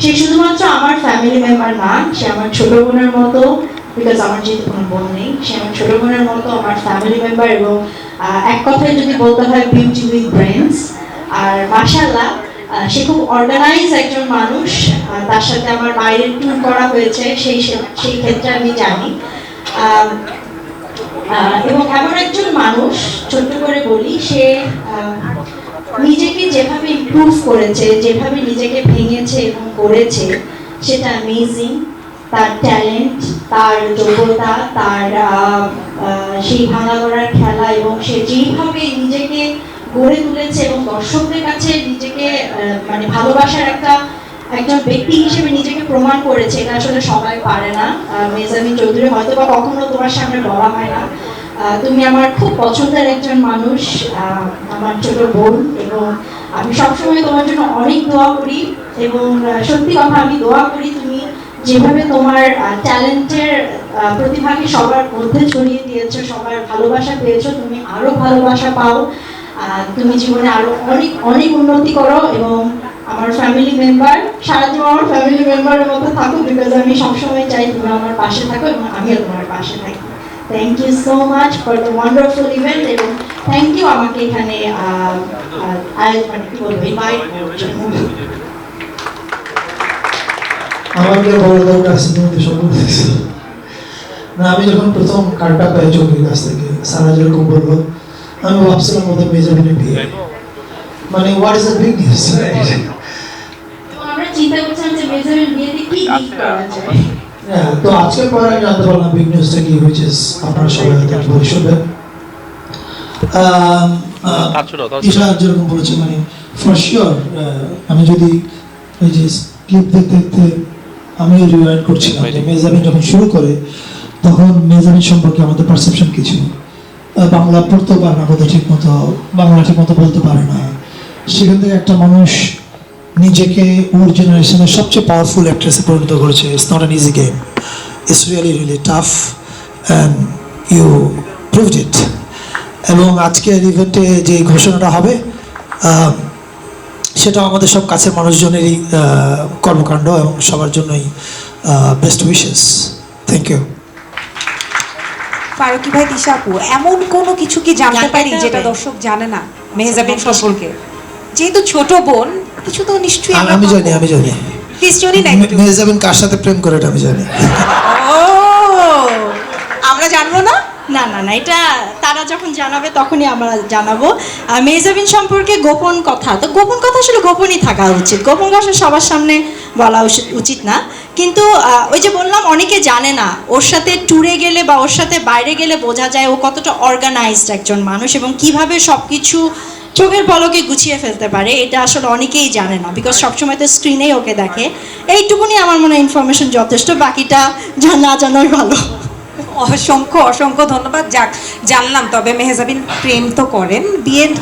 সে শুধুমাত্র আমার family member না সে আমার ছোট বোনের মতো বিকজ আমার যেহেতু কোনো বোন নেই সে আমার ছোট বোনের মতো আমার ফ্যামিলি মেম্বার এবং এক কথায় যদি বলতে হয় বিউটি উইথ ব্রেনস আর মাশাল্লাহ আহ, সে খুব অর্গানাইজ একজন মানুষ তার সাথে আমার বাইরের ট্যুর করা হয়েছে সেই সেই ক্ষেত্রে আমি জানি। এবং এমন একজন মানুষ ছোট্ট করে বলি সে নিজেকে যেভাবে ইমপ্রুভ করেছে, যেভাবে নিজেকে ভেঙেছে এবং করেছে, সেটা অ্যামেজিং তার ট্যালেন্ট তার যোগ্যতা, তার সেই ভাঙা গড়ার খেলা এবং সে যেইভাবে নিজেকে গড়ে তুলেছে এবং দর্শকদের কাছে নিজেকে মানে ভালোবাসার একটা, একজন ব্যক্তি হিসেবে নিজেকে প্রমাণ করেছে, এটা আসলে সবাই পারে না। মেজামিন চৌধুরী হয়তো বা কখনো তোমার সামনে বলা হয় না। তুমি আমার খুব পছন্দের একজন মানুষ আমার ছোট বোন এবং আমি সবসময় তোমার জন্য অনেক দোয়া করি এবং সত্যি কথা আমি দোয়া করি তুমি যেভাবে তোমার ট্যালেন্টের প্রতিভাকে সবার মধ্যে ছড়িয়ে দিয়েছ, সবার ভালোবাসা পেয়েছ, তুমি আরও ভালোবাসা পাও। তুমি জীবনে আরও অনেক অনেক উন্নতি করো এবং আমার ফ্যামিলি মেম্বার সারা জীবন আমার ফ্যামিলি মেম্বারের মতো থাকো বিকজ আমি সবসময় চাই তুমি আমার পাশে থাকো এবং আমিও তোমার পাশে থাকি। Thank you so much for the wonderful event এবং থ্যাংক ইউ আমাকে এখানে আহ, আহ, আয়োজন মানে কি বলব ইনভাইট করার জন্য আমাকে বড় দরকার আছে তুমি তো সব বলতেছি না আমি যখন প্রথম কার্ডটা পাই চোখের কাছ থেকে সারা যেরকম বলল আমি ভাবছিলাম ওদের মেজাবিনে বিয়ে। মানে what is the big news এবং আমরা চিন্তা করছিলাম যে মেজরের বিয়েতে কি গিফট করা যায়। হ্যাঁ, তো আজকের পরে আমি জানতে পারলাম বিগ নিউজটা কি হয়েছে আপনারা সবাই শুনবেন। ঈশা যেরকম বলেছে মানে ফর শিওর আমি যদি যে ক্লিপ দেখতে দেখতে আমিও রিওয়াইন্ড করছিলাম যে মেজাবিন যখন শুরু করে তখন মেজাবিন সম্পর্কে আমাদের পারসেপশন বাংলা পড়তেও পারে না বোধহয় ঠিক মতো বাংলা ঠিক মতো বলতে পারে না। সেখান থেকে একটা মানুষ নিজেকে ওর জেনারেশনের সবচেয়ে পাওয়ারফুল অ্যাক্ট্রেসে পরিণত করেছে। It's not an easy game it's really really tough and you proved it এবং আজকের ইভেন্টে যে ঘোষণাটা হবে আহ, সেটা আমাদের সব কাছের মানুষজনেরই কর্মকাণ্ড এবং সবার জন্যই বেস্ট উইশেস থ্যাংক ইউ পারকি ভাই দিশা আপু এমন কোনো কিছু কি জানতে পারি? যেটা দর্শক জানে না? মেহজাবিন সম্পর্কে যেহেতু ছোট বোন কিছু তো নিশ্চয়ই আমি-। জানি আমি জানি প্লিজ জানি না মেজাবিন কার সাথে প্রেম করে এটা আমি জানি। ও! আমরা জানব না? না না না এটা তারা যখন জানাবে তখনই আমরা জানাব। আর মেজাবিন সম্পর্কে গোপন কথা তো গোপন কথা আসলে গোপনই থাকা উচিত। গোপন কথা সবার সামনে বলা উচিত- উচিত না। কিন্তু ওই যে বললাম অনেকে জানে না ওর সাথে ট্যুরে গেলে বা ওর সাথে বাইরে গেলে বোঝা যায় ও কতটা অর্গানাইজড একজন মানুষ এবং কীভাবে সব কিছু চোখের পলকে গুছিয়ে ফেলতে পারে এটা আসলে অনেকেই জানে না বিকজ সবসময় তো স্ক্রিনেই ওকে দেখে। এইটুকুনি আমার মনে হয় ইনফরমেশন যথেষ্ট বাকিটা জানা না জানাই ভালো। অসংখ্য অসংখ্য ধন্যবাদ। যাক জানলাম তবে মেহজাবিন প্রেম তো করেন। বিয়ের